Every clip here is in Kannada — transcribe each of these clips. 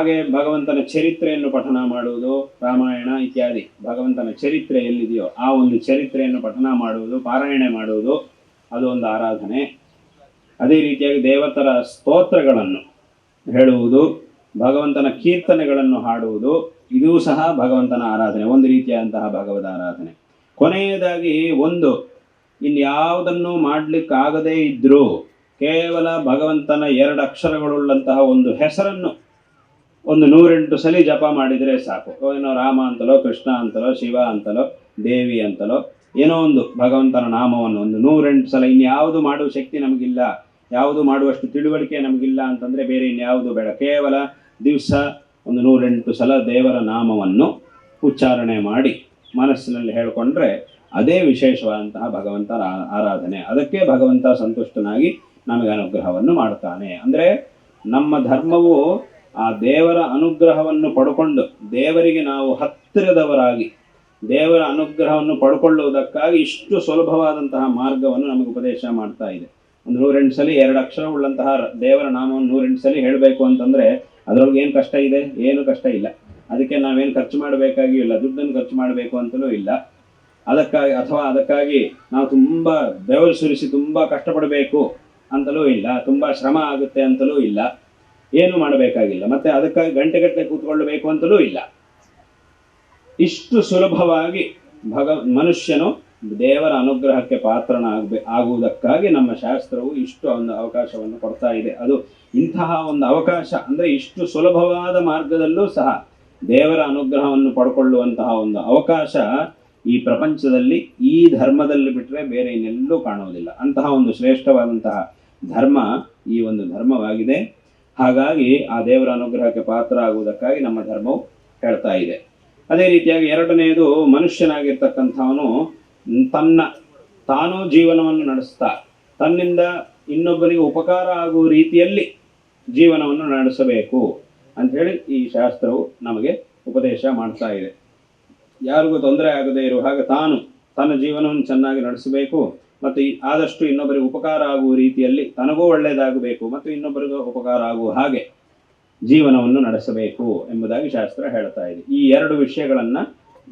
ಹಾಗೆ ಭಗವಂತನ ಚರಿತ್ರೆಯನ್ನು ಪಠನ ಮಾಡುವುದು, ರಾಮಾಯಣ ಇತ್ಯಾದಿ. ಭಗವಂತನ ಚರಿತ್ರೆ ಎಲ್ಲಿದೆಯೋ ಆ ಒಂದು ಚರಿತ್ರೆಯನ್ನು ಪಠನ ಮಾಡುವುದು, ಪಾರಾಯಣೆ ಮಾಡುವುದು, ಅದು ಒಂದು ಆರಾಧನೆ. ಅದೇ ರೀತಿಯಾಗಿ ದೇವತರ ಸ್ತೋತ್ರಗಳನ್ನು ಹೇಳುವುದು, ಭಗವಂತನ ಕೀರ್ತನೆಗಳನ್ನು ಹಾಡುವುದು, ಇದೂ ಸಹ ಭಗವಂತನ ಆರಾಧನೆ, ಒಂದು ರೀತಿಯಾದಂತಹ ಭಗವದ ಆರಾಧನೆ. ಕೊನೆಯದಾಗಿ ಒಂದು, ಇನ್ಯಾವುದನ್ನು ಮಾಡಲಿಕ್ಕಾಗದೇ ಇದ್ದರೂ ಕೇವಲ ಭಗವಂತನ ಎರಡು ಅಕ್ಷರಗಳುಳ್ಳಂತಹ ಒಂದು ಹೆಸರನ್ನು ಒಂದು ನೂರೆಂಟು ಸಲ ಜಪ ಮಾಡಿದರೆ ಸಾಕು. ಏನೋ ರಾಮ ಅಂತಲೋ, ಕೃಷ್ಣ ಅಂತಲೋ, ಶಿವ ಅಂತಲೋ, ದೇವಿ ಅಂತಲೋ, ಏನೋ ಒಂದು ಭಗವಂತನ ನಾಮವನ್ನು ಒಂದು ನೂರೆಂಟು ಸಲ ಇನ್ಯಾವುದು ಮಾಡುವ ಶಕ್ತಿ ನಮಗಿಲ್ಲ, ಯಾವುದು ಮಾಡುವಷ್ಟು ತಿಳುವಳಿಕೆ ನಮಗಿಲ್ಲ ಅಂತಂದರೆ ಬೇರೆ ಇನ್ಯಾವುದು ಬೇಡ. ಕೇವಲ ದಿವಸ ಒಂದು ನೂರೆಂಟು ಸಲ ದೇವರ ನಾಮವನ್ನು ಉಚ್ಚಾರಣೆ ಮಾಡಿ ಮನಸ್ಸಿನಲ್ಲಿ ಹೇಳಿಕೊಂಡ್ರೆ ಅದೇ ವಿಶೇಷವಾದಂತಹ ಭಗವಂತನ ಆರಾಧನೆ. ಅದಕ್ಕೆ ಭಗವಂತ ಸಂತುಷ್ಟನಾಗಿ ನಮಗೆ ಅನುಗ್ರಹವನ್ನು ಮಾಡ್ತಾನೆ. ಅಂದರೆ ನಮ್ಮ ಧರ್ಮವು ಆ ದೇವರ ಅನುಗ್ರಹವನ್ನು ಪಡ್ಕೊಂಡು ದೇವರಿಗೆ ನಾವು ಹತ್ತಿರದವರಾಗಿ, ದೇವರ ಅನುಗ್ರಹವನ್ನು ಪಡ್ಕೊಳ್ಳುವುದಕ್ಕಾಗಿ ಇಷ್ಟು ಸುಲಭವಾದಂತಹ ಮಾರ್ಗವನ್ನು ನಮಗೆ ಉಪದೇಶ ಮಾಡ್ತಾ ಇದೆ. ಒಂದು ನೂರೆಂಟು ಸಲ ಎರಡು ಅಕ್ಷರ ಉಳ್ಳಂತಹ ದೇವರ ನಾಮವನ್ನು ನೂರೆಂಟು ಸಲ ಹೇಳಬೇಕು ಅಂತಂದ್ರೆ ಅದರೊಳಗೆ ಏನು ಕಷ್ಟ ಇದೆ? ಏನು ಕಷ್ಟ ಇಲ್ಲ. ಅದಕ್ಕೆ ನಾವೇನು ಖರ್ಚು ಮಾಡಬೇಕಾಗಿಯೂ ಇಲ್ಲ. ದುಡ್ಡನ್ನು ಖರ್ಚು ಮಾಡಬೇಕು ಅಂತಲೂ ಇಲ್ಲ. ಅದಕ್ಕಾಗಿ ಅಥವಾ ಅದಕ್ಕಾಗಿ ನಾವು ತುಂಬ ಬೆವರು ಸುರಿಸಿ ತುಂಬ ಕಷ್ಟಪಡಬೇಕು ಅಂತಲೂ ಇಲ್ಲ. ತುಂಬ ಶ್ರಮ ಆಗುತ್ತೆ ಅಂತಲೂ ಇಲ್ಲ. ಏನು ಮಾಡಬೇಕಾಗಿಲ್ಲ. ಮತ್ತೆ ಅದಕ್ಕಾಗಿ ಗಂಟೆಗಟ್ಟಲೆ ಕೂತ್ಕೊಳ್ಳಬೇಕು ಅಂತಲೂ ಇಲ್ಲ. ಇಷ್ಟು ಸುಲಭವಾಗಿ ಭಗ, ಮನುಷ್ಯನು ದೇವರ ಅನುಗ್ರಹಕ್ಕೆ ಪಾತ್ರನ ಪಾತ್ರನಾಗಬೇ, ಆಗುವುದಕ್ಕಾಗಿ ನಮ್ಮ ಶಾಸ್ತ್ರವು ಇಷ್ಟು ಒಂದು ಅವಕಾಶವನ್ನು ಕೊಡ್ತಾ ಇದೆ. ಅದು ಇಂತಹ ಒಂದು ಅವಕಾಶ ಅಂದರೆ ಇಷ್ಟು ಸುಲಭವಾದ ಮಾರ್ಗದಲ್ಲೂ ಸಹ ದೇವರ ಅನುಗ್ರಹವನ್ನು ಪಡ್ಕೊಳ್ಳುವಂತಹ ಒಂದು ಅವಕಾಶ ಈ ಪ್ರಪಂಚದಲ್ಲಿ, ಈ ಧರ್ಮದಲ್ಲಿ ಬಿಟ್ಟರೆ ಬೇರೆ ಇನ್ನೆಲ್ಲೂ ಕಾಣುವುದಿಲ್ಲ. ಅಂತಹ ಒಂದು ಶ್ರೇಷ್ಠವಾದಂತಹ ಧರ್ಮ ಈ ಒಂದು ಧರ್ಮವಾಗಿದೆ. ಹಾಗಾಗಿ ಆ ದೇವರ ಅನುಗ್ರಹಕ್ಕೆ ಪಾತ್ರ ಆಗುವುದಕ್ಕಾಗಿ ನಮ್ಮ ಧರ್ಮವು ಹೇಳ್ತಾ ಇದೆ. ಅದೇ ರೀತಿಯಾಗಿ ಎರಡನೆಯದು ಮನುಷ್ಯನಾಗಿರ್ತಕ್ಕಂಥವನು ತನ್ನ, ತಾನು ಜೀವನವನ್ನು ನಡೆಸ್ತಾ, ತನ್ನಿಂದ ಇನ್ನೊಬ್ಬರಿಗೆ ಉಪಕಾರ ಆಗುವ ರೀತಿಯಲ್ಲಿ ಜೀವನವನ್ನು ನಡೆಸಬೇಕು ಅಂಥೇಳಿ ಈ ಶಾಸ್ತ್ರವು ನಮಗೆ ಉಪದೇಶ ಮಾಡ್ತಾ ಇದೆ. ಯಾರಿಗೂ ತೊಂದರೆ ಆಗದೇ ಇರುವ ಹಾಗೆ ತಾನು ತನ್ನ ಜೀವನವನ್ನು ಚೆನ್ನಾಗಿ ನಡೆಸಬೇಕು. ಮತ್ತು ಆದಷ್ಟು ಇನ್ನೊಬ್ಬರಿಗೆ ಉಪಕಾರ ಆಗುವ ರೀತಿಯಲ್ಲಿ ತನಗೂ ಒಳ್ಳೆಯದಾಗಬೇಕು ಮತ್ತು ಇನ್ನೊಬ್ಬರಿಗೂ ಉಪಕಾರ ಆಗುವ ಹಾಗೆ ಜೀವನವನ್ನು ನಡೆಸಬೇಕು ಎಂಬುದಾಗಿ ಶಾಸ್ತ್ರ ಹೇಳ್ತಾ ಇದೆ. ಈ ಎರಡು ವಿಷಯಗಳನ್ನ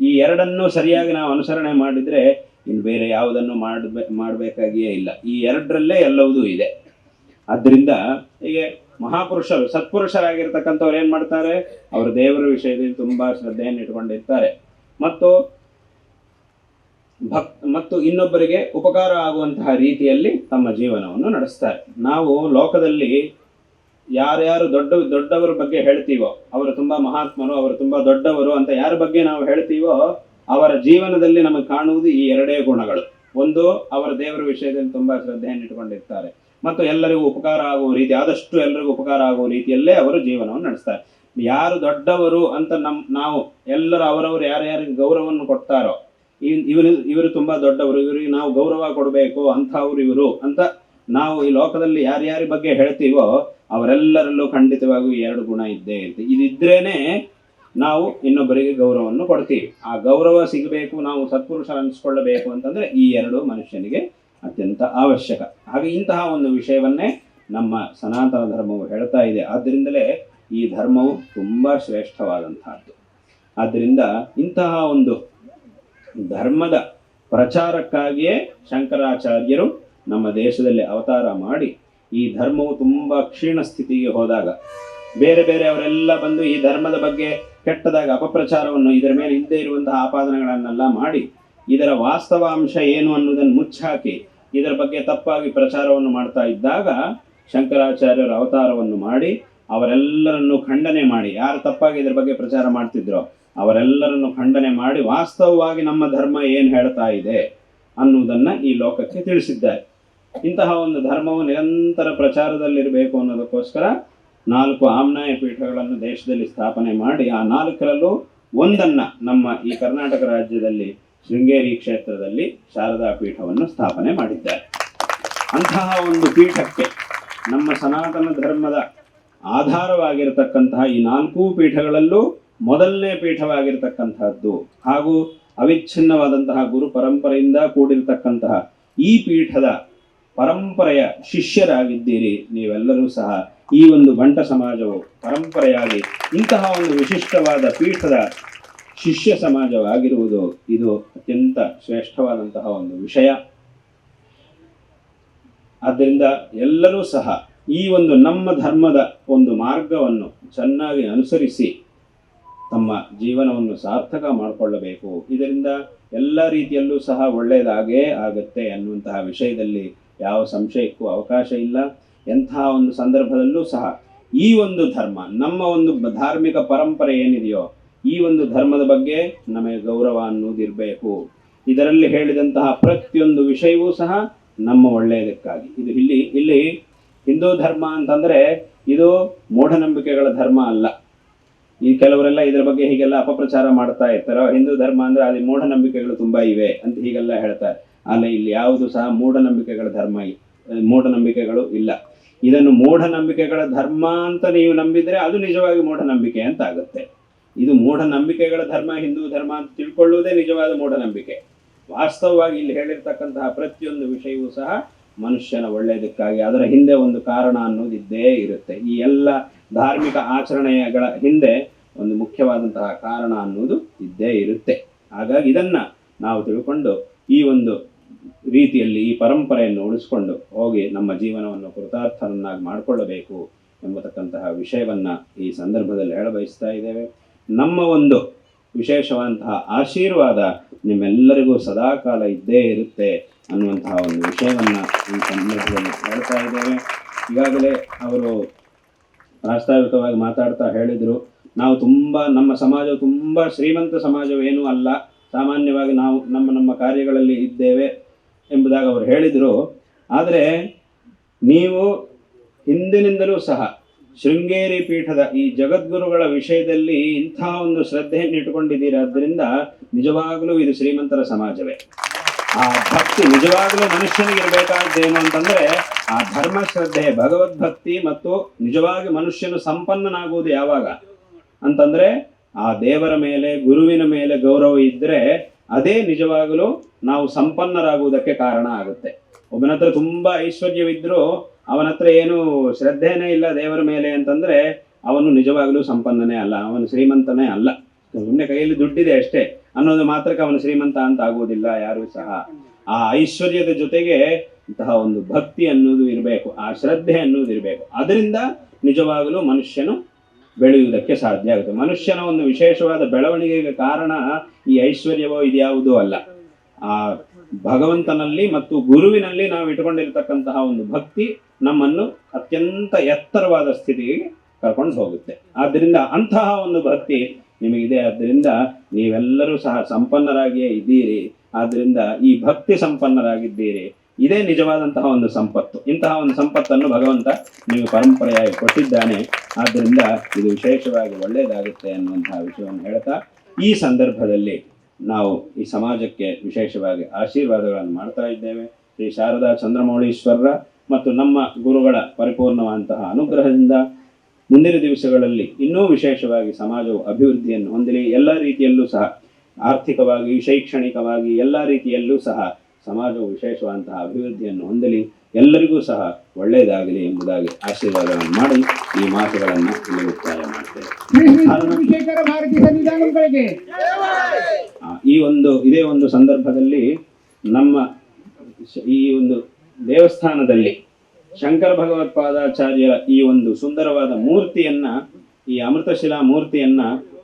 ಈ ಎರಡನ್ನು ಸರಿಯಾಗಿ ನಾವು ಅನುಸರಣೆ ಮಾಡಿದ್ರೆ ಇನ್ನು ಬೇರೆ ಯಾವುದನ್ನು ಮಾಡಬೇ ಮಾಡಬೇಕಾಗಿಯೇ ಇಲ್ಲ. ಈ ಎರಡರಲ್ಲೇ ಎಲ್ಲವುದೂ ಇದೆ. ಆದ್ದರಿಂದ ಹೀಗೆ ಮಹಾಪುರುಷರು, ಸತ್ಪುರುಷರಾಗಿರ್ತಕ್ಕಂಥವ್ರು ಏನು ಮಾಡ್ತಾರೆ? ಅವರು ದೇವರ ವಿಷಯದಲ್ಲಿ ತುಂಬಾ ಶ್ರದ್ಧೆಯನ್ನು ಇಟ್ಕೊಂಡಿರ್ತಾರೆ ಮತ್ತು ಭಕ್ ಮತ್ತು ಇನ್ನೊಬ್ಬರಿಗೆ ಉಪಕಾರ ಆಗುವಂತಹ ರೀತಿಯಲ್ಲಿ ತಮ್ಮ ಜೀವನವನ್ನು ನಡೆಸ್ತಾರೆ. ನಾವು ಲೋಕದಲ್ಲಿ ಯಾರ್ಯಾರು ದೊಡ್ಡ ದೊಡ್ಡವರ ಬಗ್ಗೆ ಹೇಳ್ತೀವೋ, ಅವರು ತುಂಬಾ ಮಹಾತ್ಮರು, ಅವರು ತುಂಬಾ ದೊಡ್ಡವರು ಅಂತ ಯಾರ ಬಗ್ಗೆ ನಾವು ಹೇಳ್ತೀವೋ, ಅವರ ಜೀವನದಲ್ಲಿ ನಮಗೆ ಕಾಣುವುದು ಈ ಎರಡೇ ಗುಣಗಳು. ಒಂದು, ಅವರ ದೇವರ ವಿಷಯದಲ್ಲಿ ತುಂಬಾ ಶ್ರದ್ಧೆಯನ್ನು ಇಟ್ಕೊಂಡಿರ್ತಾರೆ ಮತ್ತು ಎಲ್ಲರಿಗೂ ಉಪಕಾರ ಆಗುವ ರೀತಿ, ಆದಷ್ಟು ಎಲ್ಲರಿಗೂ ಉಪಕಾರ ಆಗುವ ರೀತಿಯಲ್ಲೇ ಅವರು ಜೀವನವನ್ನು ನಡೆಸ್ತಾರೆ. ಯಾರು ದೊಡ್ಡವರು ಅಂತ ನಮ್ ನಾವು ಎಲ್ಲರೂ ಅವರವರು ಯಾರ್ಯಾರಿಗೆ ಗೌರವವನ್ನು ಕೊಡ್ತಾರೋ ಇವರು ಇವರು ತುಂಬಾ ದೊಡ್ಡವರು. ಇವರಿಗೆ ನಾವು ಗೌರವ ಕೊಡಬೇಕು, ಅಂಥವ್ರು ಇವರು ಅಂತ ನಾವು ಈ ಲೋಕದಲ್ಲಿ ಯಾರ್ಯಾರ ಬಗ್ಗೆ ಹೇಳ್ತೀವೋ ಅವರೆಲ್ಲರಲ್ಲೂ ಖಂಡಿತವಾಗಿಯೂ ಎರಡು ಗುಣ ಇದ್ದೇ ಅಂತ ಇದಿದ್ರೇನೆ ನಾವು ಇನ್ನೊಬ್ಬರಿಗೆ ಗೌರವವನ್ನು ಕೊಡ್ತೀವಿ. ಆ ಗೌರವ ಸಿಗಬೇಕು, ನಾವು ಸತ್ಪುರುಷ ಅನಿಸ್ಕೊಳ್ಳಬೇಕು ಅಂತಂದ್ರೆ ಈ ಎರಡು ಮನುಷ್ಯನಿಗೆ ಅತ್ಯಂತ ಅವಶ್ಯಕ. ಹಾಗೆ ಇಂತಹ ಒಂದು ವಿಷಯವನ್ನೇ ನಮ್ಮ ಸನಾತನ ಧರ್ಮವು ಹೇಳ್ತಾ ಇದೆ. ಆದ್ದರಿಂದಲೇ ಈ ಧರ್ಮವು ತುಂಬಾ ಶ್ರೇಷ್ಠವಾದಂತಹದ್ದು. ಆದ್ದರಿಂದ ಇಂತಹ ಒಂದು ಧರ್ಮದ ಪ್ರಚಾರಕ್ಕಾಗಿಯೇ ಶಂಕರಾಚಾರ್ಯರು ನಮ್ಮ ದೇಶದಲ್ಲಿ ಅವತಾರ ಮಾಡಿ ಈ ಧರ್ಮವು ತುಂಬ ಕ್ಷೀಣ ಸ್ಥಿತಿಗೆ ಹೋದಾಗ ಬೇರೆ ಬೇರೆ ಅವರೆಲ್ಲ ಬಂದು ಈ ಧರ್ಮದ ಬಗ್ಗೆ ಕೆಟ್ಟದಾಗ ಅಪಪ್ರಚಾರವನ್ನು ಇದರ ಮೇಲೆ ಇಲ್ಲದೆ ಇರುವಂತಹ ಆಪಾದನೆಗಳನ್ನೆಲ್ಲ ಮಾಡಿ ಇದರ ವಾಸ್ತವಾಂಶ ಏನು ಅನ್ನೋದನ್ನು ಮುಚ್ಚಾಕಿ ಇದರ ಬಗ್ಗೆ ತಪ್ಪಾಗಿ ಪ್ರಚಾರವನ್ನು ಮಾಡ್ತಾ ಇದ್ದಾಗ ಶಂಕರಾಚಾರ್ಯರು ಅವತಾರವನ್ನು ಮಾಡಿ ಅವರೆಲ್ಲರನ್ನು ಖಂಡನೆ ಮಾಡಿ ಯಾರು ತಪ್ಪಾಗಿ ಇದರ ಬಗ್ಗೆ ಪ್ರಚಾರ ಮಾಡ್ತಿದ್ರೋ ಅವರೆಲ್ಲರನ್ನು ಖಂಡನೆ ಮಾಡಿ ವಾಸ್ತವವಾಗಿ ನಮ್ಮ ಧರ್ಮ ಏನು ಹೇಳ್ತಾ ಇದೆ ಅನ್ನುವುದನ್ನ ಈ ಲೋಕಕ್ಕೆ ತಿಳಿಸಿದ್ದಾರೆ. ಇಂತಹ ಒಂದು ಧರ್ಮವು ನಿರಂತರ ಪ್ರಚಾರದಲ್ಲಿರಬೇಕು ಅನ್ನೋದಕ್ಕೋಸ್ಕರ ನಾಲ್ಕು ಆಮ್ನಾಯ ಪೀಠಗಳನ್ನು ದೇಶದಲ್ಲಿ ಸ್ಥಾಪನೆ ಮಾಡಿ ಆ ನಾಲ್ಕರಲ್ಲೂ ಒಂದನ್ನ ನಮ್ಮ ಈ ಕರ್ನಾಟಕ ರಾಜ್ಯದಲ್ಲಿ ಶೃಂಗೇರಿ ಕ್ಷೇತ್ರದಲ್ಲಿ ಶಾರದಾ ಪೀಠವನ್ನು ಸ್ಥಾಪನೆ ಮಾಡಿದ್ದಾರೆ. ಅಂತಹ ಒಂದು ಪೀಠಕ್ಕೆ ನಮ್ಮ ಸನಾತನ ಧರ್ಮದ ಆಧಾರವಾಗಿರತಕ್ಕಂತಹ ಈ ನಾಲ್ಕೂ ಪೀಠಗಳಲ್ಲೂ ಮೊದಲನೇ ಪೀಠವಾಗಿರ್ತಕ್ಕಂತಹದ್ದು ಹಾಗೂ ಅವಿಚ್ಛಿನ್ನವಾದಂತಹ ಗುರು ಪರಂಪರೆಯಿಂದ ಕೂಡಿರ್ತಕ್ಕಂತಹ ಈ ಪೀಠದ ಪರಂಪರೆಯ ಶಿಷ್ಯರಾಗಿದ್ದೀರಿ ನೀವೆಲ್ಲರೂ ಸಹ ಈ ಒಂದು ಬಂಟ ಸಮಾಜವು ಪರಂಪರೆಯಾಗಿ ಇಂತಹ ಒಂದು ವಿಶಿಷ್ಟವಾದ ಪೀಠದ ಶಿಷ್ಯ ಸಮಾಜವಾಗಿರುವುದು ಇದು ಅತ್ಯಂತ ಶ್ರೇಷ್ಠವಾದಂತಹ ಒಂದು ವಿಷಯ. ಆದ್ದರಿಂದ ಎಲ್ಲರೂ ಸಹ ಈ ಒಂದು ನಮ್ಮ ಧರ್ಮದ ಒಂದು ಮಾರ್ಗವನ್ನು ಚೆನ್ನಾಗಿ ಅನುಸರಿಸಿ ತಮ್ಮ ಜೀವನವನ್ನು ಸಾರ್ಥಕ ಮಾಡಿಕೊಳ್ಳಬೇಕು. ಇದರಿಂದ ಎಲ್ಲ ರೀತಿಯಲ್ಲೂ ಸಹ ಒಳ್ಳೆಯದಾಗೇ ಆಗುತ್ತೆ ಅನ್ನುವಂತಹ ವಿಷಯದಲ್ಲಿ ಯಾವ ಸಂಶಯಕ್ಕೂ ಅವಕಾಶ ಇಲ್ಲ. ಎಂತಹ ಒಂದು ಸಂದರ್ಭದಲ್ಲೂ ಸಹ ಈ ಒಂದು ಧರ್ಮ, ನಮ್ಮ ಒಂದು ಧಾರ್ಮಿಕ ಪರಂಪರೆ ಏನಿದೆಯೋ ಈ ಒಂದು ಧರ್ಮದ ಬಗ್ಗೆ ನಮಗೆ ಗೌರವ ಅನ್ನೋದಿರಬೇಕು. ಇದರಲ್ಲಿ ಹೇಳಿದಂತಹ ಪ್ರತಿಯೊಂದು ವಿಷಯವೂ ಸಹ ನಮ್ಮ ಒಳ್ಳೆಯದಕ್ಕಾಗಿ. ಇದು ಇಲ್ಲಿ ಇಲ್ಲಿ ಹಿಂದೂ ಧರ್ಮ ಅಂತಂದ್ರೆ ಇದು ಮೂಢನಂಬಿಕೆಗಳ ಧರ್ಮ ಅಲ್ಲ. ಈ ಕೆಲವರೆಲ್ಲ ಇದರ ಬಗ್ಗೆ ಹೀಗೆಲ್ಲ ಅಪಪ್ರಚಾರ ಮಾಡ್ತಾ ಇರ್ತಾರೆ, ಹಿಂದೂ ಧರ್ಮ ಅಂದ್ರೆ ಅಲ್ಲಿ ಮೂಢನಂಬಿಕೆಗಳು ತುಂಬಾ ಇವೆ ಅಂತ ಹೀಗೆಲ್ಲ ಹೇಳ್ತಾರೆ. ಅಲ್ಲ ಇಲ್ಲಿ ಯಾವುದು ಸಹ ಮೂಢನಂಬಿಕೆಗಳ ಧರ್ಮ ಮೂಢನಂಬಿಕೆಗಳು ಇಲ್ಲ. ಇದನ್ನು ಮೂಢನಂಬಿಕೆಗಳ ಧರ್ಮ ಅಂತ ನೀವು ನಂಬಿದ್ರೆ ಅದು ನಿಜವಾಗಿ ಮೂಢನಂಬಿಕೆ ಅಂತ ಆಗುತ್ತೆ. ಇದು ಮೂಢನಂಬಿಕೆಗಳ ಧರ್ಮ, ಹಿಂದೂ ಧರ್ಮ ಅಂತ ತಿಳ್ಕೊಳ್ಳುವುದೇ ನಿಜವಾದ ಮೂಢನಂಬಿಕೆ. ವಾಸ್ತವವಾಗಿ ಇಲ್ಲಿ ಹೇಳಿರ್ತಕ್ಕಂತಹ ಪ್ರತಿಯೊಂದು ವಿಷಯವೂ ಸಹ ಮನುಷ್ಯನ ಒಳ್ಳೆಯದಕ್ಕಾಗಿ, ಅದರ ಹಿಂದೆ ಒಂದು ಕಾರಣ ಅನ್ನೋದಿದ್ದೇ ಇರುತ್ತೆ. ಈ ಎಲ್ಲ ಧಾರ್ಮಿಕ ಆಚರಣೆಗಳ ಹಿಂದೆ ಒಂದು ಮುಖ್ಯವಾದಂತಹ ಕಾರಣ ಅನ್ನೋದು ಇದ್ದೇ ಇರುತ್ತೆ. ಹಾಗಾಗಿ ಇದನ್ನ ನಾವು ತಿಳ್ಕೊಂಡು ಈ ಒಂದು ರೀತಿಯಲ್ಲಿ ಈ ಪರಂಪರೆಯನ್ನು ಉಳಿಸ್ಕೊಂಡು ಹೋಗಿ ನಮ್ಮ ಜೀವನವನ್ನು ಕೃತಾರ್ಥವನ್ನಾಗಿ ಮಾಡಿಕೊಳ್ಳಬೇಕು ಎಂಬತಕ್ಕಂತಹ ವಿಷಯವನ್ನ ಈ ಸಂದರ್ಭದಲ್ಲಿ ಹೇಳಬಯಸ್ತಾ ಇದ್ದೇವೆ. ನಮ್ಮ ಒಂದು ವಿಶೇಷವಾದಂತಹ ಆಶೀರ್ವಾದ ನಿಮ್ಮೆಲ್ಲರಿಗೂ ಸದಾಕಾಲ ಇದ್ದೇ ಇರುತ್ತೆ ಅನ್ನುವಂತಹ ಒಂದು ವಿಷಯವನ್ನ ಈ ಸಂದರ್ಭದಲ್ಲಿ ಹೇಳ್ತಾ ಇದ್ದೇವೆ. ಈಗಾಗಲೇ ಅವರು ಪ್ರಾಸ್ತಾವಿಕವಾಗಿ ಮಾತಾಡ್ತಾ ಹೇಳಿದರು. ನಾವು ತುಂಬ ನಮ್ಮ ಸಮಾಜ ತುಂಬ ಶ್ರೀಮಂತ ಸಮಾಜವೇನೂ ಅಲ್ಲ. ಸಾಮಾನ್ಯವಾಗಿ ನಾವು ನಮ್ಮ ನಮ್ಮ ಕಾರ್ಯಗಳಲ್ಲಿ ಇದ್ದೇವೆ ಎಂಬುದಾಗಿ ಅವರು ಹೇಳಿದರು. ಆದರೆ ನೀವು ಹಿಂದಿನಿಂದಲೂ ಸಹ ಶೃಂಗೇರಿ ಪೀಠದ ಈ ಜಗದ್ಗುರುಗಳ ವಿಷಯದಲ್ಲಿ ಇಂಥ ಒಂದು ಶ್ರದ್ಧೆಯನ್ನು ಇಟ್ಟುಕೊಂಡಿದ್ದೀರಿ. ಆದ್ದರಿಂದ ನಿಜವಾಗಲೂ ಇದು ಶ್ರೀಮಂತರ ಸಮಾಜವೇ. ಆ ಭಕ್ತಿ ನಿಜವಾಗಲೂ ಮನುಷ್ಯನಿಗೆ ಇರಬೇಕಾದ್ದೇನು ಅಂತಂದ್ರೆ ಆ ಧರ್ಮ ಶ್ರದ್ಧೆ ಭಗವದ್ಭಕ್ತಿ ಮತ್ತು ನಿಜವಾಗಿ ಮನುಷ್ಯನು ಸಂಪನ್ನನಾಗುವುದು ಯಾವಾಗ? ಅಂತಂದ್ರೆ, ಆ ದೇವರ ಮೇಲೆ, ಗುರುವಿನ ಮೇಲೆ ಗೌರವ ಇದ್ರೆ ಅದೇ ನಿಜವಾಗಲೂ ನಾವು ಸಂಪನ್ನರಾಗುವುದಕ್ಕೆ ಕಾರಣ ಆಗುತ್ತೆ. ಒಬ್ಬನ ಹತ್ರ ತುಂಬಾ ಐಶ್ವರ್ಯವಿದ್ರು ಅವನ ಹತ್ರ ಏನು ಶ್ರದ್ಧೆನೇ ಇಲ್ಲ ದೇವರ ಮೇಲೆ ಅಂತಂದ್ರೆ ಅವನು ನಿಜವಾಗಲೂ ಸಂಪನ್ನನೇ ಅಲ್ಲ, ಅವನು ಶ್ರೀಮಂತನೇ ಅಲ್ಲ. ಸುಮ್ಮನೆ ಕೈಯಲ್ಲಿ ದುಡ್ಡಿದೆ ಅಷ್ಟೇ, ಅನ್ನೋದು ಮಾತ್ರಕ್ಕೆ ಅವನು ಶ್ರೀಮಂತ ಅಂತ ಆಗುವುದಿಲ್ಲ, ಯಾರು ಸಹ. ಆ ಐಶ್ವರ್ಯದ ಜೊತೆಗೆ ಇಂತಹ ಒಂದು ಭಕ್ತಿ ಅನ್ನೋದು ಇರಬೇಕು, ಆ ಶ್ರದ್ಧೆ ಅನ್ನೋದು ಇರಬೇಕು. ಅದರಿಂದ ನಿಜವಾಗಲೂ ಮನುಷ್ಯನು ಬೆಳೆಯುವುದಕ್ಕೆ ಸಾಧ್ಯ ಆಗುತ್ತೆ. ಮನುಷ್ಯನ ಒಂದು ವಿಶೇಷವಾದ ಬೆಳವಣಿಗೆಗೆ ಕಾರಣ ಈ ಐಶ್ವರ್ಯವೋ ಇದ್ಯಾವುದೋ ಅಲ್ಲ. ಆ ಭಗವಂತನಲ್ಲಿ ಮತ್ತು ಗುರುವಿನಲ್ಲಿ ನಾವು ಇಟ್ಕೊಂಡಿರ್ತಕ್ಕಂತಹ ಒಂದು ಭಕ್ತಿ ನಮ್ಮನ್ನು ಅತ್ಯಂತ ಎತ್ತರವಾದ ಸ್ಥಿತಿಗೆ ಕರ್ಕೊಂಡು ಹೋಗುತ್ತೆ. ಆದ್ದರಿಂದ ಅಂತಹ ಒಂದು ಭಕ್ತಿ ನಿಮಗಿದೆ. ಆದ್ದರಿಂದ ನೀವೆಲ್ಲರೂ ಸಹ ಸಂಪನ್ನರಾಗಿಯೇ ಇದ್ದೀರಿ. ಆದ್ದರಿಂದ ಈ ಭಕ್ತಿ ಸಂಪನ್ನರಾಗಿದ್ದೀರಿ. ಇದೇ ನಿಜವಾದಂತಹ ಒಂದು ಸಂಪತ್ತು. ಇಂತಹ ಒಂದು ಸಂಪತ್ತನ್ನು ಭಗವಂತ ನೀವು ಪರಂಪರೆಯಾಗಿ ಕೊಟ್ಟಿದ್ದಾನೆ. ಆದ್ದರಿಂದ ಇದು ವಿಶೇಷವಾಗಿ ಒಳ್ಳೆಯದಾಗುತ್ತೆ ಅನ್ನುವಂತಹ ವಿಷಯವನ್ನು ಹೇಳ್ತಾ, ಈ ಸಂದರ್ಭದಲ್ಲಿ ನಾವು ಈ ಸಮಾಜಕ್ಕೆ ವಿಶೇಷವಾಗಿ ಆಶೀರ್ವಾದಗಳನ್ನು ಮಾಡ್ತಾ ಇದ್ದೇವೆ. ಶ್ರೀ ಶಾರದಾ ಚಂದ್ರಮೌಳೀಶ್ವರರ ಮತ್ತು ನಮ್ಮ ಗುರುಗಳ ಪರಿಪೂರ್ಣವಾದಂತಹ ಅನುಗ್ರಹದಿಂದ ಮುಂದಿನ ದಿವಸಗಳಲ್ಲಿ ಇನ್ನೂ ವಿಶೇಷವಾಗಿ ಸಮಾಜವು ಅಭಿವೃದ್ಧಿಯನ್ನು ಹೊಂದಲಿ. ಎಲ್ಲ ರೀತಿಯಲ್ಲೂ ಸಹ ಆರ್ಥಿಕವಾಗಿ, ಶೈಕ್ಷಣಿಕವಾಗಿ, ಎಲ್ಲ ರೀತಿಯಲ್ಲೂ ಸಹ ಸಮಾಜವು ವಿಶೇಷವಾದಂತಹ ಅಭಿವೃದ್ಧಿಯನ್ನು ಹೊಂದಲಿ ಎಲ್ಲರಿಗೂ ಸಹ ಒಳ್ಳೆಯದಾಗಲಿ ಎಂಬುದಾಗಿ ಆಶೀರ್ವಾದಗಳನ್ನು ಮಾಡಿ ಈ ಮಾತುಗಳನ್ನು ಇಲ್ಲಿ ಮುಕ್ತಾಯ ಮಾಡ್ತೇವೆ. ಈ ಒಂದು ಇದೇ ಒಂದು ಸಂದರ್ಭದಲ್ಲಿ ನಮ್ಮ ಈ ಒಂದು ದೇವಸ್ಥಾನದಲ್ಲಿ ಶಂಕರ ಭಗವತ್ಪಾದಾಚಾರ್ಯರ ಈ ಒಂದು ಸುಂದರವಾದ ಮೂರ್ತಿಯನ್ನ ಈ ಅಮೃತಶಿಲಾ ಮೂರ್ತಿಯನ್ನ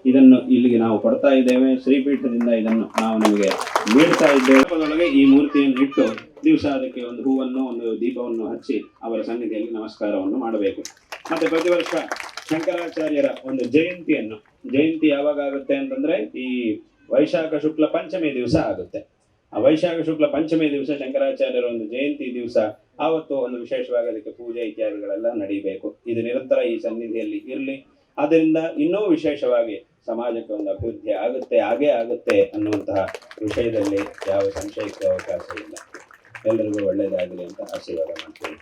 ಇದನ್ನು ಇಲ್ಲಿಗೆ ನಾವು ಕೊಡ್ತಾ ಇದ್ದೇವೆ. ಶ್ರೀಪೀಠದಿಂದ ಇದನ್ನು ನಾವು ನಿಮಗೆ ನೀಡ್ತಾ ಇದ್ದೇವೆ. ಈ ಮೂರ್ತಿಯನ್ನು ಇಟ್ಟು ದಿವಸ ಅದಕ್ಕೆ ಒಂದು ಹೂವನ್ನು, ಒಂದು ದೀಪವನ್ನು ಹಚ್ಚಿ ಅವರ ಸನ್ನಿಧಿಯಲ್ಲಿ ನಮಸ್ಕಾರವನ್ನು ಮಾಡಬೇಕು. ಮತ್ತೆ ಪ್ರತಿ ವರ್ಷ ಶಂಕರಾಚಾರ್ಯರ ಒಂದು ಜಯಂತಿಯನ್ನು, ಜಯಂತಿ ಯಾವಾಗ ಆಗುತ್ತೆ ಅಂತಂದ್ರೆ ಈ ವೈಶಾಖ ಶುಕ್ಲ ಪಂಚಮಿ ದಿವಸ ಆಗುತ್ತೆ. ಆ ವೈಶಾಖ ಶುಕ್ಲ ಪಂಚಮಿ ದಿವಸ ಶಂಕರಾಚಾರ್ಯರ ಒಂದು ಜಯಂತಿ ದಿವಸ, ಆವತ್ತು ಒಂದು ವಿಶೇಷವಾಗಿ ಅದಕ್ಕೆ ಪೂಜೆ ಇತ್ಯಾದಿಗಳೆಲ್ಲ ನಡೀಬೇಕು. ಇದು ನಿರಂತರ ಈ ಸನ್ನಿಧಿಯಲ್ಲಿ ಇರಲಿ. ಆದ್ದರಿಂದ ಇನ್ನೂ ವಿಶೇಷವಾಗಿ ಸಮಾಜಕ್ಕೆ ಒಂದು ಅಭಿವೃದ್ಧಿ ಆಗುತ್ತೆ ಹಾಗೇ ಆಗುತ್ತೆ ಅನ್ನುವಂತಹ ವಿಷಯದಲ್ಲಿ ಯಾವ ಸಂಶಯಕ್ಕೆ ಅವಕಾಶ ಇಲ್ಲ. ಎಲ್ಲರಿಗೂ ಒಳ್ಳೆಯದಾಗಲಿ ಅಂತ ಆಶೀರ್ವಾದ ಮಾಡ್ತೀನಿ.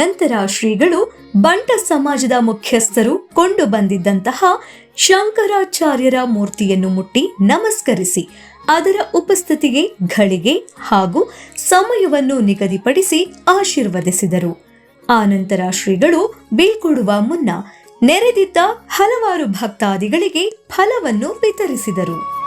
ನಂತರ ಶ್ರೀಗಳು ಬಂಟ ಸಮಾಜದ ಮುಖ್ಯಸ್ಥರು ಕೊಂಡು ಬಂದಿದ್ದಂತಹ ಶಂಕರಾಚಾರ್ಯರ ಮೂರ್ತಿಯನ್ನು ಮುಟ್ಟಿ ನಮಸ್ಕರಿಸಿ. ಅದರ ಉಪಸ್ಥಿತಿಗೆ, ಘಳಿಗೆ ಹಾಗೂ ಸಮಯವನ್ನು ನಿಗದಿಪಡಿಸಿ ಆಶೀರ್ವದಿಸಿದರು. ಆನಂತರ ಶ್ರೀಗಳು ಬೀಳ್ಕೊಡುವ ಮುನ್ನ ನೆರೆದಿದ್ದ ಹಲವಾರು ಭಕ್ತಾದಿಗಳಿಗೆ ಫಲವನ್ನು ವಿತರಿಸಿದರು.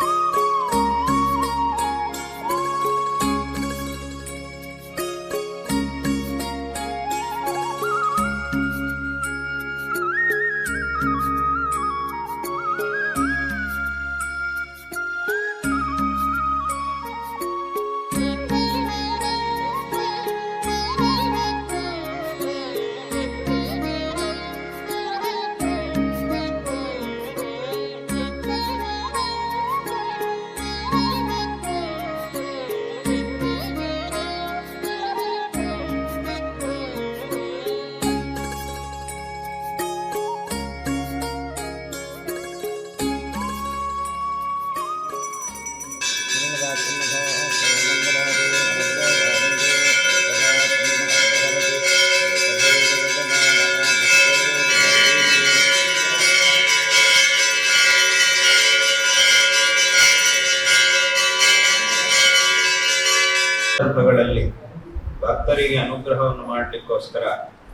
ಅನುಗ್ರಹವನ್ನು ಮಾಡಲಿಕ್ಕೋಸ್ಕರ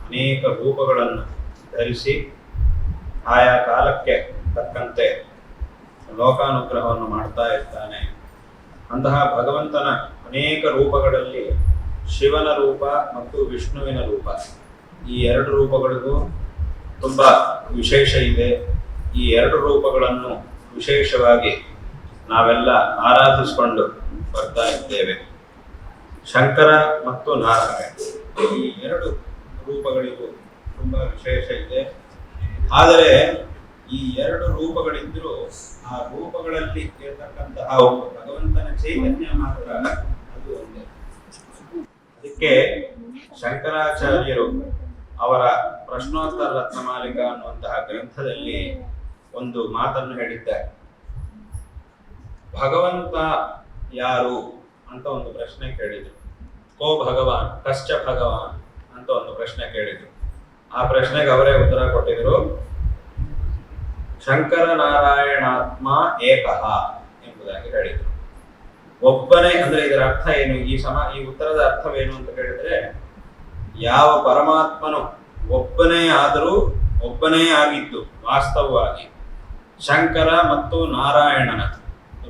ಅನೇಕ ರೂಪಗಳನ್ನು ಧರಿಸಿ ಆಯಾ ಕಾಲಕ್ಕೆ ತಕ್ಕಂತೆ ಲೋಕಾನುಗ್ರಹವನ್ನು ಮಾಡ್ತಾ ಇರ್ತಾನೆ ಅಂತಹ ಭಗವಂತನ ಅನೇಕ ರೂಪಗಳಲ್ಲಿ ಶಿವನ ರೂಪ ಮತ್ತು ವಿಷ್ಣುವಿನ ರೂಪ. ಈ ಎರಡು ರೂಪಗಳಿಗೂ ತುಂಬ ವಿಶೇಷ ಇದೆ. ಈ ಎರಡು ರೂಪಗಳನ್ನು ವಿಶೇಷವಾಗಿ ನಾವೆಲ್ಲ ಆರಾಧಿಸಿಕೊಂಡು ಬರ್ತಾ ಇದ್ದೇವೆ. ಶಂಕರ ಮತ್ತು ನಾರಾಯಣ. ಈ ಎರಡು ರೂಪಗಳಿಗೂ ತುಂಬಾ ವಿಶೇಷ ಇದೆ. ಆದರೆ ಈ ಎರಡು ರೂಪಗಳಿದ್ರೂ ಆ ರೂಪಗಳಲ್ಲಿ ಇರತಕ್ಕಂತಹ ಭಗವಂತನ ಚೈತನ್ಯ ಮಾತ್ರ ಅದು ಒಂದೇ. ಅದಕ್ಕೆ ಶಂಕರಾಚಾರ್ಯರು ಅವರ ಪ್ರಶ್ನೋತ್ತರ ರತ್ನಮಾಲಿಕ ಅನ್ನುವಂತಹ ಗ್ರಂಥದಲ್ಲಿ ಒಂದು ಮಾತನ್ನು ಹೇಳಿದ್ದಾರೆ. ಭಗವಂತ ಯಾರು ಅಂತ ಒಂದು ಪ್ರಶ್ನೆ ಕೇಳಿದ್ರು. ಕೋ ಭಗವಾನ್, ಕಶ್ಚ ಭಗವಾನ್ ಅಂತ ಒಂದು ಪ್ರಶ್ನೆ ಕೇಳಿದ್ರು. ಆ ಪ್ರಶ್ನೆಗೆ ಅವರೇ ಉತ್ತರ ಕೊಟ್ಟಿದ್ರು. ಶಂಕರ ನಾರಾಯಣಾತ್ಮ ಏಕಃ ಎಂಬುದಾಗಿ ಹೇಳಿದ್ರು. ಒಬ್ಬನೇ ಅಂದ್ರೆ ಇದರ ಅರ್ಥ ಏನು? ಈ ಸಮ, ಈ ಉತ್ತರದ ಅರ್ಥವೇನು ಅಂತ ಕೇಳಿದ್ರೆ, ಯಾವ ಪರಮಾತ್ಮನು ಒಬ್ಬನೇ ಆದರೂ ಒಬ್ಬನೇ ಆಗಿದ್ದು, ವಾಸ್ತವವಾಗಿ ಶಂಕರ ಮತ್ತು ನಾರಾಯಣನ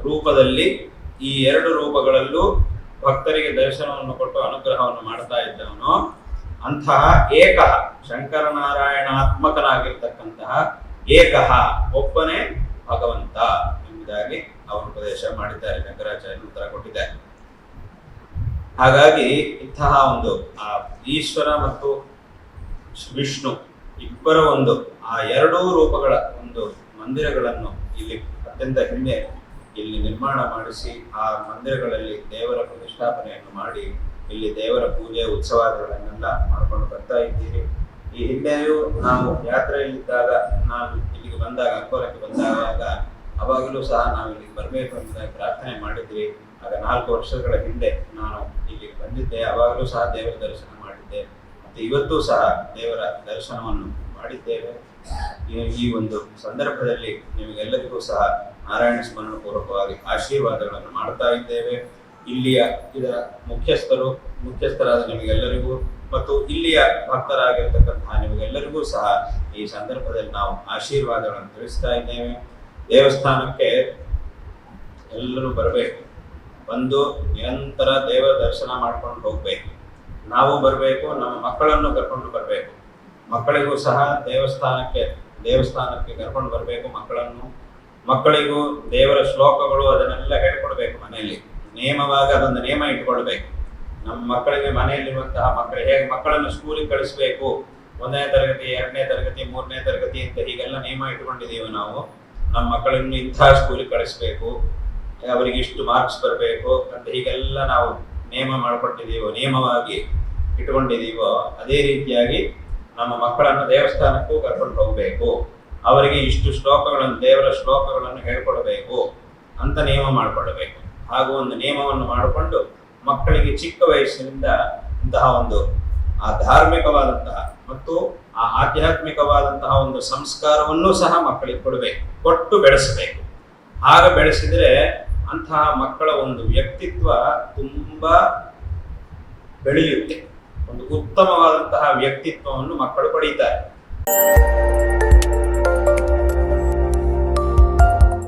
ರೂಪದಲ್ಲಿ ಈ ಎರಡು ರೂಪಗಳಲ್ಲೂ ಭಕ್ತರಿಗೆ ದರ್ಶನವನ್ನು ಕೊಟ್ಟು ಅನುಗ್ರಹವನ್ನು ಮಾಡ್ತಾ ಇದ್ದವನು. ಅಂತಹ ಏಕ ಶಂಕರನಾರಾಯಣಾತ್ಮಕನಾಗಿರ್ತಕ್ಕಂತಹ ಏಕಃ ಒಬ್ಬನೇ ಭಗವಂತ ಎಂಬುದಾಗಿ ಅವರು ಉಪದೇಶ ಮಾಡಿದ್ದಾರೆ ಶಂಕರಾಚಾರ್ಯ ಉತ್ತರ ಕೊಟ್ಟಿದ್ದಾರೆ ಹಾಗಾಗಿ ಇಂತಹ ಒಂದು ಆ ಈಶ್ವರ ಮತ್ತು ವಿಷ್ಣು ಇಬ್ಬರ ಒಂದು ಆ ಎರಡೂ ರೂಪಗಳ ಒಂದು ಮಂದಿರಗಳನ್ನು ಇಲ್ಲಿ ಅತ್ಯಂತ ಹಿಂದೆ ಇಲ್ಲಿ ನಿರ್ಮಾಣ ಮಾಡಿಸಿ ಆ ಮಂದಿರಗಳಲ್ಲಿ ದೇವರ ಪ್ರತಿಷ್ಠಾಪನೆಯನ್ನು ಮಾಡಿ ಇಲ್ಲಿ ದೇವರ ಪೂಜೆ ಉತ್ಸವಗಳನ್ನೆಲ್ಲ ಮಾಡ್ಕೊಂಡು ಬರ್ತಾ ಇದ್ದೀರಿ. ಈ ಹಿಂದೆಯೂ ನಾವು ಯಾತ್ರೆಯಲ್ಲಿದ್ದಾಗ, ನಾವು ಇಲ್ಲಿಗೆ ಬಂದಾಗ, ಅಂಕೋಲಕ್ಕೆ ಬಂದಾಗ, ಅವಾಗಲೂ ಸಹ ನಾವು ಇಲ್ಲಿಗೆ ಬರಬೇಕು ಅಂತ ಪ್ರಾರ್ಥನೆ ಮಾಡಿದ್ವಿ. ಆಗ ನಾಲ್ಕು ವರ್ಷಗಳ ಹಿಂದೆ ನಾನು ಇಲ್ಲಿಗೆ ಬಂದಿದ್ದೆ. ಅವಾಗಲೂ ಸಹ ದೇವರ ದರ್ಶನ ಮಾಡಿದ್ದೆ. ಮತ್ತೆ ಇವತ್ತೂ ಸಹ ದೇವರ ದರ್ಶನವನ್ನು ಮಾಡಿದ್ದೇವೆ. ಈ- ಒಂದು ಸಂದರ್ಭದಲ್ಲಿ ನಿಮಗೆಲ್ಲರಿಗೂ ಸಹ ನಾರಾಯಣ ಸ್ಮರಣ ಪೂರ್ವಕವಾಗಿ ಆಶೀರ್ವಾದಗಳನ್ನು ಮಾಡ್ತಾ ಇದ್ದೇವೆ. ಇಲ್ಲಿಯ ಇದರ ಮುಖ್ಯಸ್ಥರು, ಮುಖ್ಯಸ್ಥರಾದ ನಿಮಗೆಲ್ಲರಿಗೂ ಮತ್ತು ಇಲ್ಲಿಯ ಭಕ್ತರಾಗಿರ್ತಕ್ಕಂತಹ ನಿಮಗೆಲ್ಲರಿಗೂ ಸಹ ಈ ಸಂದರ್ಭದಲ್ಲಿ ನಾವು ಆಶೀರ್ವಾದಗಳನ್ನು ತಿಳಿಸ್ತಾ ಇದ್ದೇವೆ. ದೇವಸ್ಥಾನಕ್ಕೆ ಎಲ್ಲರೂ ಬರಬೇಕು. ಬಂದು ನಿರಂತರ ದೇವರ ದರ್ಶನ ಮಾಡ್ಕೊಂಡು ಹೋಗ್ಬೇಕು. ನಾವು ಬರಬೇಕು, ನಮ್ಮ ಮಕ್ಕಳನ್ನು ಕರ್ಕೊಂಡು ಬರಬೇಕು. ಮಕ್ಕಳಿಗೂ ಸಹ ದೇವಸ್ಥಾನಕ್ಕೆ ದೇವಸ್ಥಾನಕ್ಕೆ ಕರ್ಕೊಂಡು ಬರಬೇಕು ಮಕ್ಕಳನ್ನು. ಮಕ್ಕಳಿಗೂ, ದೇವರ ಶ್ಲೋಕಗಳು ಅದನ್ನೆಲ್ಲ ಹೇಳ್ಕೊಡ್ಬೇಕು ಮನೆಯಲ್ಲಿ. ನಿಯಮವಾಗಿ ಅದೊಂದು ನಿಯಮ ಇಟ್ಕೊಳ್ಬೇಕು. ನಮ್ಮ ಮಕ್ಕಳಿಗೆ ಮನೆಯಲ್ಲಿರುವಂತಹ ಮಕ್ಕಳು ಹೇಗೆ ಮಕ್ಕಳನ್ನು ಸ್ಕೂಲಿಗೆ ಕಳಿಸ್ಬೇಕು? ಒಂದನೇ ತರಗತಿ, ಎರಡನೇ ತರಗತಿ, ಮೂರನೇ ತರಗತಿ ಅಂತ ಹೀಗೆಲ್ಲ ನಿಯಮ ಇಟ್ಕೊಂಡಿದ್ದೀವಿ ನಾವು. ನಮ್ಮ ಮಕ್ಕಳನ್ನು ಇಂಥ ಸ್ಕೂಲಿಗೆ ಕಳಿಸ್ಬೇಕು. ಅವರಿಗೆ ಇಷ್ಟು ಮಾರ್ಕ್ಸ್ ಬರಬೇಕು ಅಂತ ಹೀಗೆಲ್ಲ ನಾವು ನಿಯಮ ಮಾಡಿಕೊಟ್ಟಿದ್ದೀವೋ ನಿಯಮವಾಗಿ ಇಟ್ಕೊಂಡಿದ್ದೀವೋ ಅದೇ ರೀತಿಯಾಗಿ ನಮ್ಮ ಮಕ್ಕಳನ್ನು ದೇವಸ್ಥಾನಕ್ಕೂ ಕರ್ಕೊಂಡು ಹೋಗಬೇಕು. ಅವರಿಗೆ ಇಷ್ಟು ಶ್ಲೋಕಗಳನ್ನು, ದೇವರ ಶ್ಲೋಕಗಳನ್ನು ಹೇಳ್ಕೊಡ್ಬೇಕು ಅಂತ ನಿಯಮ ಮಾಡಿಕೊಡಬೇಕು ಹಾಗೂ ಒಂದು ನಿಯಮವನ್ನು ಮಾಡಿಕೊಂಡು ಮಕ್ಕಳಿಗೆ ಚಿಕ್ಕ ವಯಸ್ಸಿನಿಂದ ಇಂತಹ ಒಂದು ಆ ಧಾರ್ಮಿಕವಾದಂತಹ ಮತ್ತು ಆ ಆಧ್ಯಾತ್ಮಿಕವಾದಂತಹ ಒಂದು ಸಂಸ್ಕಾರವನ್ನು ಸಹ ಮಕ್ಕಳಿಗೆ ಕೊಡಬೇಕು, ಕೊಟ್ಟು ಬೆಳೆಸಬೇಕು. ಆಗ ಬೆಳೆಸಿದರೆ ಅಂತಹ ಮಕ್ಕಳ ಒಂದು ವ್ಯಕ್ತಿತ್ವ ತುಂಬಾ ಬೆಳೆಯುತ್ತೆ. ಒಂದು ಉತ್ತಮವಾದಂತಹ ವ್ಯಕ್ತಿತ್ವವನ್ನು ಮಕ್ಕಳು ಪಡೀತಾರೆ.